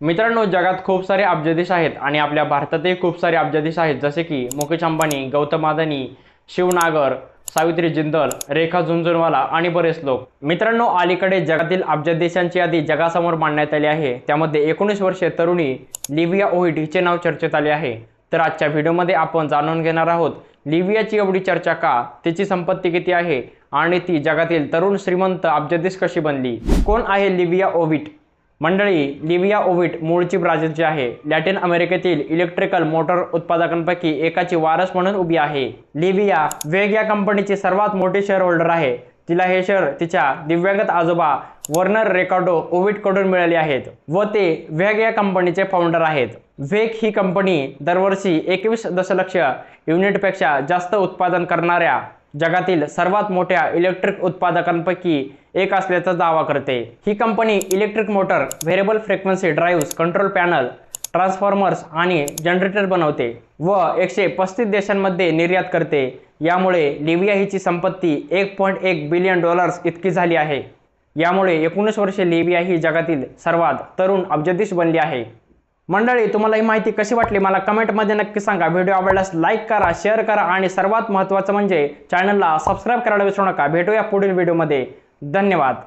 मित्रांनो जगात खूप सारे अब्जाधीश आहेत आणि आपल्या भारतातही खूप सारे अब्जाधीश आहेत. जसे की मुकेश अंबानी गौतम अदानी शिव नागर सावित्री जिंदल रेखा झुंझुनवाला आणि बरेच लोक. मित्रांनो अलीकडे जगातील अब्जाधीशांची यादी जगासमोर मांडण्यात आली आहे. त्यामध्ये एकोणीस वर्षीय तरुणी लिव्हिया ओहिट हिचे नाव चर्चेत आले आहे. तर आजच्या व्हिडिओमध्ये आपण जाणून घेणार आहोत लिव्हियाची एवढी चर्चा का? तिची संपत्ती किती आहे? आणि ती जगातील तरुण श्रीमंत अब्जाधीश कशी बनली? कोण आहे लिव्हिया ओविट मंडळी लिविया ओविट मूळची ब्राझीलची आहे लॅटिन अमेरिकेतील इलेक्ट्रिकल मोटर उत्पादकांपैकी एकाची वारस म्हणून उभी आहे. लिविया वेग या कंपनीची सर्वात मोठी शेअर होल्डर आहे. तिला हे शेअर तिच्या दिव्यांगत आजोबा वर्नर रेकॉर्डो ओविटकडून मिळाले आहेत व ते वेग या कंपनीचे फाउंडर आहेत. वेग ही कंपनी दरवर्षी एकवीस दशलक्ष युनिटपेक्षा जास्त उत्पादन करणाऱ्या जगातील सर्वात मोठ्या इलेक्ट्रिक उत्पादकांपैकी एक असल्याचा दावा करते. ही company electric motor variable frequency drive control panel transformers आणि जनरेटर बनवते व एकशे पस्तीस देशांमध्ये निर्यात करते. यामुळे लिबिया हिची संपत्ती एक पॉईंट एक बिलियन डॉलर्स इतकी झाली आहे. यामुळे एकोणीस वर्षे लिबिया ही जगातील सर्वात तरुण अब्जाधीश बनली आहे. मंडळी तुम्हाला ही माहिती कशी वाटली? मला कमेंटमध्ये नक्की सांगा. व्हिडिओ आवडल्यास लाईक करा शेअर करा आणि सर्वात महत्त्वाचं म्हणजे चॅनलला सबस्क्राईब करायला विसरू नका. भेटूया पुढील व्हिडिओमध्ये धन्यवाद.